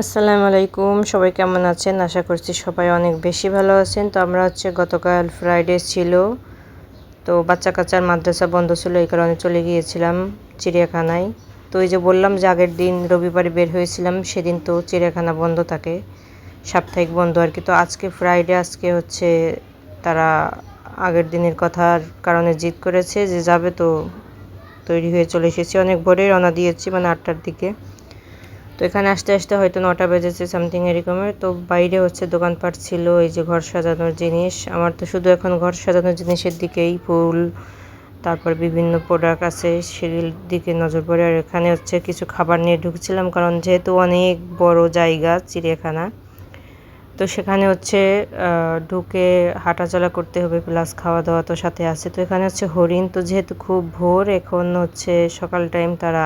আসসালামু আলাইকুম, সবাই কেমন আছেন? আশা করছি সবাই অনেক বেশি ভালো আছেন। তো আমরা হচ্ছে গতকাল ফ্রাইডে ছিল। তো বাচ্চা কাচ্চার মাদ্রাসা বন্ধ ছিল, এই কারণে চলে গিয়েছিলাম চিড়িয়াখানায়। তো ওই যে বললাম যে আগের দিন রবিবারে বের হয়েছিলাম, সেদিন তো চিড়িয়াখানা বন্ধ থাকে, সাপ্তাহিক বন্ধ আর কি। তো আজকে ফ্রাইডে আজকে হচ্ছে তারা আগের দিনের কথার কারণে জিদ করেছে যে যাবে তো তৈরি হয়ে চলে এসেছি। অনেক ভোরে রওনা দিয়েছি মানে আটটার দিকে। তো এখানে আসতে আসতে হয়তো নটা বেজেছে সামথিং এরকমের তো বাইরে হচ্ছে দোকানপাট ছিল, এই যে ঘর সাজানোর জিনিস। আমার তো শুধু এখন ঘর সাজানোর জিনিসের দিকেই ফুল, তারপর বিভিন্ন প্রোডাক্ট আছে সেগুলির দিকে নজর পড়ে। আর এখানে হচ্ছে কিছু খাবার নিয়ে ঢুকছিলাম, কারণ যেহেতু অনেক বড় জায়গা চিড়িয়াখানা, তো সেখানে হচ্ছে ঢুকে হাঁটাচলা করতে হবে প্লাস খাওয়া দাওয়া তো সাথে আছে। তো এখানে হচ্ছে হরিণ, তো যেহেতু খুব ভোর, এখন হচ্ছে সকাল টাইম তারা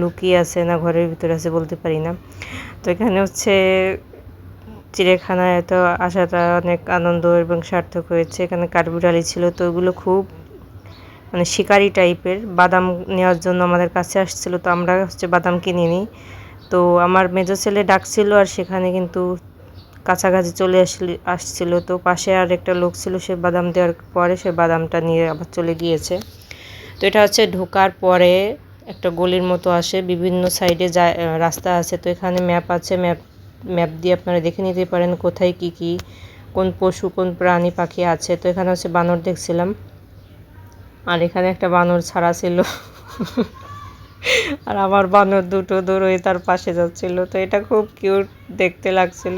লুকিয়ে আছে না, ঘরের ভিতরে আছে বলতে পারি না। তো এখানে হচ্ছে চিড়িয়াখানায় এত আসাটা অনেক আনন্দ এবং সার্থক হয়েছে। এখানে কাঠবিড়ালি ছিল, তো ওগুলো খুব মানে শিকারি টাইপের। বাদাম নেওয়ার জন্য আমাদের কাছে আসছিল, তো আমরা হচ্ছে বাদাম কিনে নিই। তো আমার মেজো ছেলে ডাকছিল আর সেখানে কিন্তু কাছাকাছি চলে আসলে, আসছিল। তো পাশে আর একটা লোক ছিল, সে বাদাম দেওয়ার পরে সে বাদামটা নিয়ে আবার চলে গিয়েছে। তো এটা হচ্ছে ঢোকার পরে একটা গলির মতো আসে, বিভিন্ন সাইডে যায় রাস্তা আছে। তো এখানে ম্যাপ আছে, ম্যাপ ম্যাপ দিয়ে আপনারা দেখে নিতে পারেন কোথায় কি কি, কোন পশু, কোন প্রাণী, পাখি আছে। তো এখানে হচ্ছে বানর দেখছিলাম। আর এখানে একটা বানর ছাড়া ছিল। আর আমার বানর দুটো দৌড়ে তার পাশে যাচ্ছিল। তো এটা খুব কিউট দেখতে লাগছিল।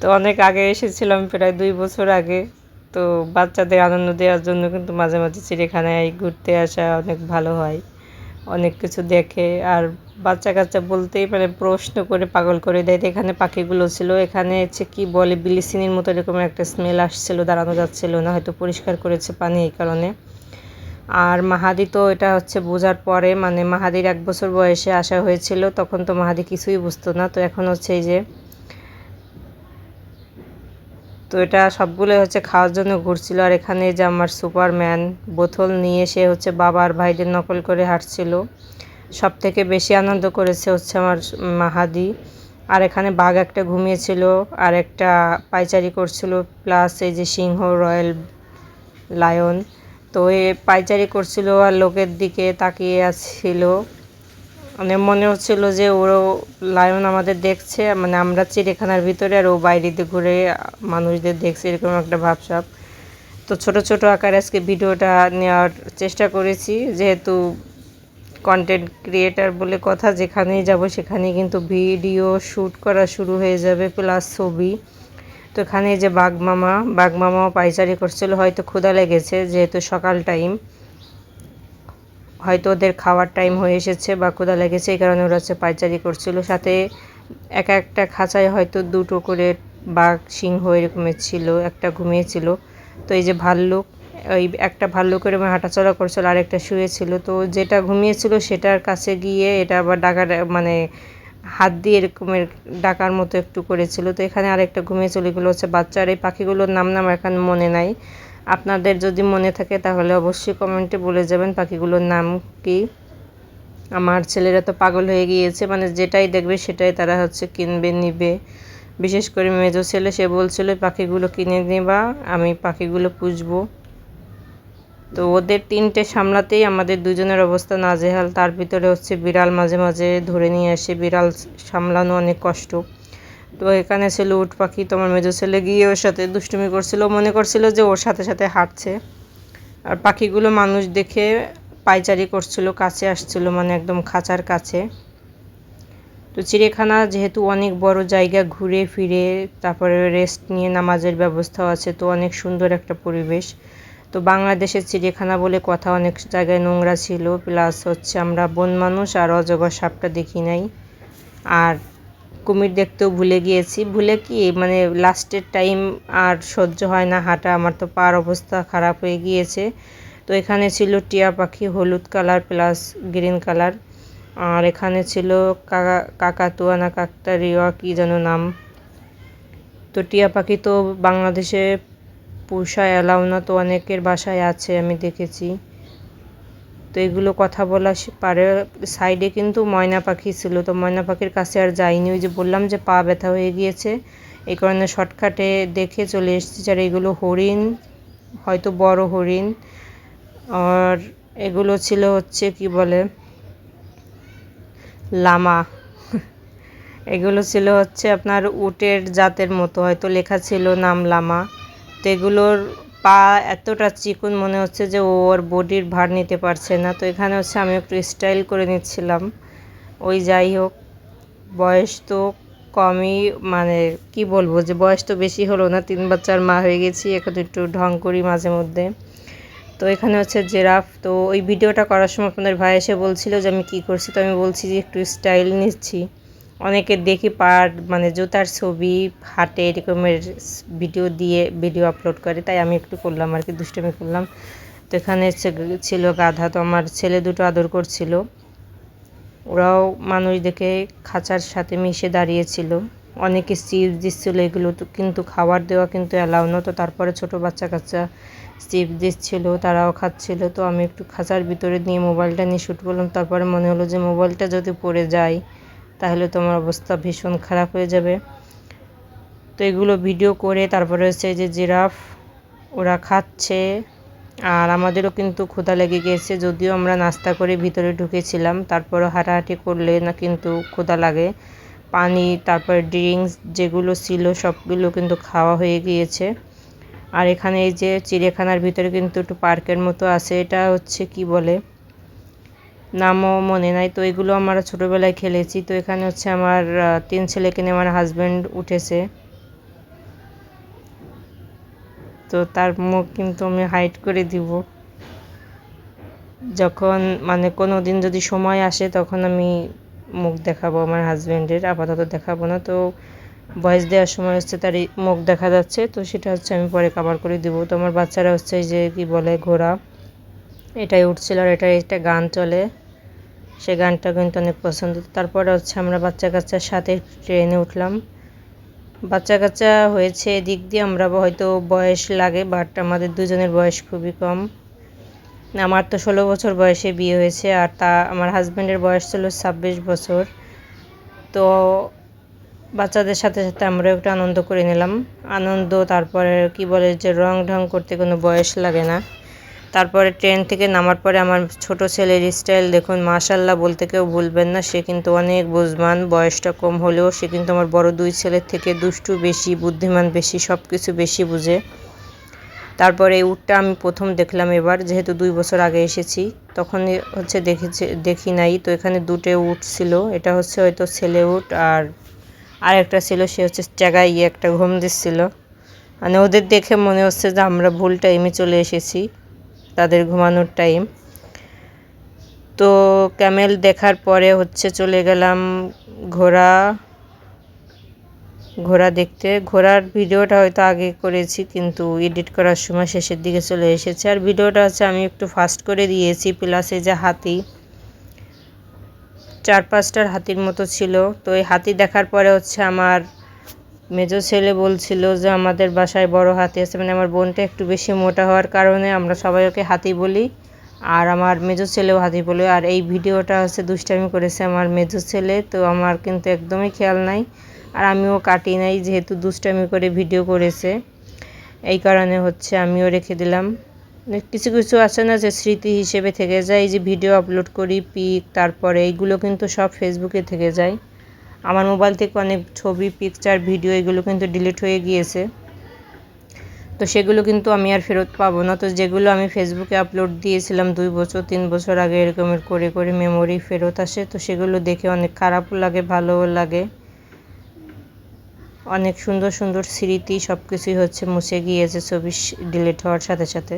তো অনেক আগে এসেছিলাম প্রায় দুই বছর আগে। তো বাচ্চাদের আনন্দ দেওয়ার জন্য কিন্তু মাঝে মাঝে চিড়িয়াখানায় ঘুরতে আসা অনেক ভালো হয়। অনেক কিছু দেখে আর বাচ্চা কাচ্চা বলতেই মানে প্রশ্ন করে পাগল করে দেয় এখানে পাখিগুলো ছিল, এখানে হচ্ছে কি বলে বিলিসিনির মতো এরকম একটা স্মেল আসছিল, দাঁড়ানো যাচ্ছিল না, হয়তো পরিষ্কার করেছে পানি এই কারণে। আর মাহাদি তো এটা হচ্ছে বোঝার পরে মানে মাহাদির এক বছর বয়সে আসা হয়েছিল, তখন তো মাহাদি কিছুই বুঝতো না, তো এখন হচ্ছে এই যে তো এটা সবগুলো হচ্ছে খাওয়ার জন্য ঘুরছিল। আর এখানে যে আমার সুপারম্যান, বোতল নিয়ে সে হচ্ছে বাবার ভাইদের নকল করে হাঁটছিল। সব থেকে বেশি আনন্দ করেছে হচ্ছে আমার মাহাদি। আর এখানে বাঘ একটা ঘুমিয়েছিল, আর একটা পাইচারি করছিল প্লাস এই যে সিংহ, রয়্যাল লায়ন। তো এ পাইচারি করছিল আর লোকের দিকে তাকিয়ে আসছিল মানে মনে হচ্ছিল যে ওরও লায়ন আমাদের দেখছে মানে আমরা চিড়িয়াখানার ভিতরে আর ও বাইরে ঘুরে মানুষদের দেখছে, এরকম একটা ভাবসাব। তো ছোট ছোট আকারে আজকে ভিডিওটা নেওয়ার চেষ্টা করেছি, যেহেতু কন্টেন্ট ক্রিয়েটার বলে কথা, যেখানেই যাব সেখানেই কিন্তু ভিডিও শ্যুট করা শুরু হয়ে যাবে প্লাস ছবি। তো এখানে যে বাঘ মামা বাঘ মামাও পাইচারি করছিল, হয়তো ক্ষুধা লেগেছে, যেহেতু সকাল টাইম হয়তো ওদের খাওয়ার টাইম হয়ে এসেছে বা ক্ষুধা লেগেছে, এই কারণে ওরা হচ্ছে পাইচারি করছিল। সাথে এক একটা খাঁচায় হয়তো দুটো করে বাঘ, সিংহ এরকমের ছিল, একটা ঘুমিয়েছিল। তো এই যে ভাল্লুক, ওই একটা ভাল্লুক ভাল্লুকের হাঁটাচলা করছিল আর একটা শুয়েছিল। তো যেটা ঘুমিয়েছিল সেটার কাছে গিয়ে এটা আবার ডাকা মানে হাত দিয়ে এরকমের ডাকার মতো একটু করেছিল। তো এখানে আরেকটা ঘুমিয়ে চলে গেলো হচ্ছে বাচ্চার। এই পাখিগুলোর নাম নাম এখন মনে নাই। আপনাদের যদি মনে থাকে তাহলে অবশ্যই কমেন্টে বলে যাবেন পাখিগুলোর নাম কি। আমার ছেলেরা তো পাগল হয়ে গিয়েছে মানে যেটাই দেখবে সেটাই তারা হচ্ছে কিনবে, নিবে। বিশেষ করে মেজো ছেলে, সে বলছিল, পাখিগুলো কিনে নেবা, আমি পাখিগুলো পুষবো। তো ওদের তিনটে সামলাতেই আমাদের দুজনের অবস্থা নাজেহাল। তার ভিতরে হচ্ছে বিড়াল মাঝে মাঝে ধরে নিয়ে আসে। বিড়াল সামলানো অনেক কষ্ট। তো এখানে ছিল উট পাখি, তোমার মেজো ছেলে গিয়ে ওর সাথে দুষ্টুমি করছিল। মনে করছিল যে ওর সাথে সাথে হাঁটছে। আর পাখিগুলো মানুষ দেখে পাইচারি করছিল, কাছে আসছিল মানে একদম খাঁচার কাছে। তো চিড়িয়াখানা যেহেতু অনেক বড় জায়গা, ঘুরে ফিরে তারপরে রেস্ট নিয়ে নামাজের ব্যবস্থাও আছে। তো অনেক সুন্দর একটা পরিবেশ। তো বাংলাদেশের চিড়িয়াখানা বলে কথা অনেক জায়গায় নোংরা ছিল প্লাস হচ্ছে আমরা বন মানুষ আর অজগর সাপটা দেখি নাই। আর কুমির দেখতেও ভুলে গিয়েছি। ভুলে কি? মানে লাস্টের টাইম আর সহ্য হয় না হাঁটা, আমার তো পার অবস্থা খারাপ হয়ে গিয়েছে। তো এখানে ছিল টিয়া পাখি, হলুদ কালার প্লাস গ্রিন কালার আর এখানে ছিল কাকা, কাকাতুয়া না কাকতারিয়া, কী যেন নাম। তো টিয়া পাখি তো বাংলাদেশে পোষা এলাও না তো অনেকের বাসায় আছে, আমি দেখেছি। তো এগুলো কথা বলা পারে, সাইডে কিন্তু ময়না পাখি ছিল, তো ময়না পাখির কাছে আর যাইনি। ওই যে বললাম যে পা ব্যথা হয়ে গিয়েছে, এই কারণে শর্টকাটে দেখে চলে এসেছি আর এগুলো হরিণ, হয়তো বড় হরিণ। আর এগুলো ছিল হচ্ছে কি বলে, লামা। এগুলো ছিল হচ্ছে আপনার উটের জাতের মতো, হয়তো লেখা ছিল নাম লামা। তো এগুলোর পা এতটা চিকন মনে হচ্ছে যে ও ওর বডির ভার নিতে পারছে না। তো এখানে হচ্ছে আমি একটু স্টাইল করে নিচ্ছিলাম। ওই যাই হোক, বয়স তো কমই মানে কি বলব যে বয়স তো বেশি হলো না, তিন বাচ্চার মা হয়ে গেছি, এখন একটু ঢং করি মাঝে মধ্যে। তো এখানে হচ্ছে জেরাফ, তো ওই ভিডিওটা করার সময় আপনাদের ভাই এসে বলছিল যে আমি কি করছি, তো আমি বলছি যে একটু স্টাইল নিচ্ছি। অনেকে দেখি পার মানে জুতার ছবি হাটে এরকমের ভিডিও দিয়ে, ভিডিও আপলোড করে, তাই আমি একটু করলাম আর কি, দুষ্টমি করলাম। তো এখানে ছিল গাধা, তো আমার ছেলে দুটো আদর করছিল। ওরাও মানুষ দেখে খাঁচার সাথে মিশে দাঁড়িয়েছিল। অনেকে চিপস দিচ্ছিল এগুলো তো, কিন্তু খাবার দেওয়া কিন্তু অ্যালাউ না তো তারপরে ছোট বাচ্চা কাচ্চা চিপস দিচ্ছিল, তারাও খাচ্ছিল। তো আমি একটু খাঁচার ভিতরে নিয়ে মোবাইলটা নিয়ে শ্যুট করলাম। তারপরে মনে হলো যে মোবাইলটা যদি পড়ে যায় তাহলে তোমার অবস্থা ভীষণ খারাপ হয়ে যাবে। তো এগুলো ভিডিও করে তারপরে হচ্ছে যে জিরাফ ওরা খাচ্ছে। আর আমাদেরও কিন্তু ক্ষুধা লেগে গিয়েছে যদিও আমরা নাস্তা করে ভিতরে ঢুকেছিলাম। তারপরও হাঁটাহাঁটি করলে না কিন্তু ক্ষুধা লাগে। পানি, তারপর ড্রিঙ্কস যেগুলো ছিল সবগুলো কিন্তু খাওয়া হয়ে গিয়েছে। আর এখানে এই যে চিড়িয়াখানার ভিতরে কিন্তু একটু পার্কের মতো আছে। এটা হচ্ছে কি বলে? নামও মনে নাই। তো এগুলো আমরা ছোটোবেলায় খেলেছি। তো এখানে হচ্ছে আমার তিন ছেলেকে নিয়ে আমার হাজব্যান্ড উঠেছে। তো তার মুখ কিন্তু আমি হাইড করে দিব। যখন মানে কোনো দিন যদি সময় আসে, তখন আমি মুখ দেখাবো আমার হাজব্যান্ডের আপাতত দেখাবো না। তো ভয়েস দেওয়ার সময় হচ্ছে তার মুখ দেখা যাচ্ছে। তো সেটা হচ্ছে আমি পরে কাভার করে দিব। তো আমার বাচ্চারা হচ্ছে যে কি বলে, ঘোড়া। এটাই উঠছিল আর এটা একটা গান চলে। সে গানটা কিন্তু অনেক পছন্দ। তারপরে হচ্ছে আমরা বাচ্চা কাচ্চার সাথে ট্রেনে উঠলাম। বাচ্চা কাচ্চা হয়েছে এদিক দিয়ে, আমরা হয়তো বয়স লাগে বাট আমাদের দুজনের বয়স খুবই কম। আমার তো ষোলো বছর বয়সে বিয়ে হয়েছে, আর তা, আমার হাজব্যান্ডের বয়স ছিল ছাব্বিশ বছর। তো বাচ্চাদের সাথে সাথে আমরা একটু আনন্দ করে নিলাম। আনন্দ, তারপরে কি বলে যে রং ঢং করতে কোনো বয়স লাগে না। তারপরে ট্রেন থেকে নামার পরে আমার ছোট ছেলের স্টাইল দেখুন মাশাল্লাহ বলতে কেউ ভুলবেন না, সে কিন্তু অনেক বুঝমান বয়সটা কম হলেও সে কিন্তু আমার বড় দুই ছেলের থেকে দুষ্টু বেশি, বুদ্ধিমান বেশি সব কিছু বেশি বুঝে। তারপরে এই উটটা আমি প্রথম দেখলাম এবার, যেহেতু দুই বছর আগে এসেছি তখন হচ্ছে দেখেছি, দেখি নাই। তো এখানে দুটো উট ছিল, এটা হচ্ছে হয়তো ছেলে উট আর আরেকটা ছিল, সে হচ্ছে জায়গায় গিয়ে একটা ঘুম দিচ্ছিল। মানে ওদের দেখে মনে হচ্ছে যে আমরা ভুল টাইমে চলে এসেছি। তাদের ঘুমানোর টাইম তো ক্যামেল দেখার পরে হচ্ছে চলে গেলাম ঘোড়া ঘোড়া দেখতে। ঘোড়ার ভিডিওটা হয়তো আগে করেছি, কিন্তু এডিট করার সময় শেষের দিকে চলে এসেছে। আর ভিডিওটা হচ্ছে আমি একটু ফাস্ট করে দিয়েছি প্লাস এই যে হাতি, চার পাঁচটার হাতির মতো ছিল। তো এই হাতি দেখার পরে হচ্ছে আমার মেজো ছেলে বলছিল যে, আমাদের বাসায় বড় হাতি আছে। মানে আমার বোনটা একটু বেশি মোটা হওয়ার কারণে আমরা সবাই ওকে হাতি বলি, আর আমার মেজো ছেলেও হাতি বলে। আর এই ভিডিওটা হচ্ছে দুষ্টামি করেছে আমার মেজো ছেলে, তো আমার কিন্তু একদমই খেয়াল নাই। আর আমিও কাটি নাই, যেহেতু দুষ্টামি করে ভিডিও করেছে। এই কারণে হচ্ছে আমিও রেখে দিলাম। কিছু কিছু আছে না যে স্মৃতি হিসেবে থেকে যায় যে ভিডিও আপলোড করি, পিক, তারপরে এইগুলো কিন্তু সব ফেসবুকে থেকে যায়। আমার মোবাইল থেকে অনেক ছবি পিকচার ভিডিও এগুলো কিন্তু ডিলিট হয়ে গিয়েছে। তো সেগুলো কিন্তু আমি আর ফেরত পাবো না। তো যেগুলো আমি ফেসবুকে আপলোড দিয়েছিলাম দুই বছর, তিন বছর আগে এরকমের করে করে মেমোরি ফেরত আসে। তো সেগুলো দেখে অনেক খারাপও লাগে, ভালোও লাগে। অনেক সুন্দর সুন্দর স্মৃতি সব কিছুই হচ্ছে মুছে গিয়েছে ছবি ডিলিট হওয়ার সাথে সাথে।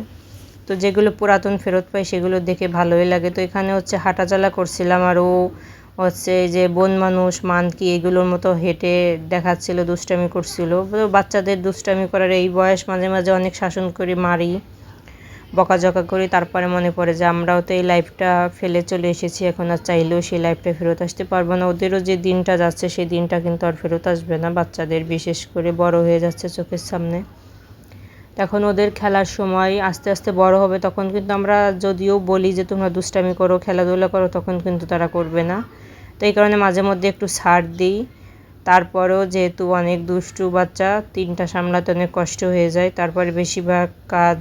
তো যেগুলো পুরাতন ফেরত পাই সেগুলো দেখে ভালোই লাগে। তো এখানে হচ্ছে হাঁটাচলা করছিলাম আর ও হচ্ছে যে বন মানুষ, মানকি এগুলোর মতো হেঁটে দেখাচ্ছিল, দুষ্টামি করছিল। বাচ্চাদের দুষ্টামি করার এই বয়স মাঝে মাঝে অনেক শাসন করি, মারি, বকাঝকা করি। তারপরে মনে পড়ে যে আমরাও তো এই লাইফটা ফেলে চলে এসেছি, এখন আর চাইলেও সেই লাইফটা ফেরত আসতে পারব না। ওদেরও যে দিনটা যাচ্ছে, সেই দিনটা কিন্তু আর ফেরত আসবে না বাচ্চাদের, বিশেষ করে বড় হয়ে যাচ্ছে চোখের সামনে। তখন ওদের খেলার সময় আস্তে আস্তে বড় হবে, তখন কিন্তু আমরা যদিও বলি যে তোমরা দুষ্টামি করো, খেলাধুলা করো, তখন কিন্তু তারা করবে না। তো এই কারণে মাঝে মধ্যে একটু ছাড় দিই। তারপরেও যেহেতু অনেক দুষ্টু বাচ্চা, তিনটা সামলাতে অনেক কষ্ট হয়ে যায়। তারপরে বেশিরভাগ কাজ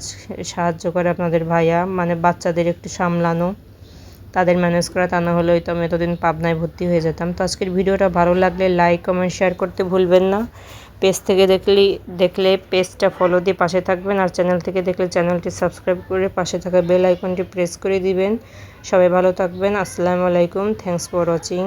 সাহায্য করে আপনাদের ভাইয়া মানে বাচ্চাদের একটু সামলানো, তাদের ম্যানেজ করা, তা না হলে হয়তো আমি এতদিন পাবনায় ভর্তি হয়ে যেতাম। তো আজকের ভিডিওটা ভালো লাগলে লাইক কমেন্ট শেয়ার করতে ভুলবেন না। পেজ থেকে দেখলে দেখলে পেজটা ফলো দিয়ে পাশে থাকবেন। আর চ্যানেল থেকে দেখলে চ্যানেলটি সাবস্ক্রাইব করে পাশে থাকা বেল আইকনটি প্রেস করে দিবেন। সবাই ভালো থাকবেন। আসসালামু আলাইকুম। Thanks for watching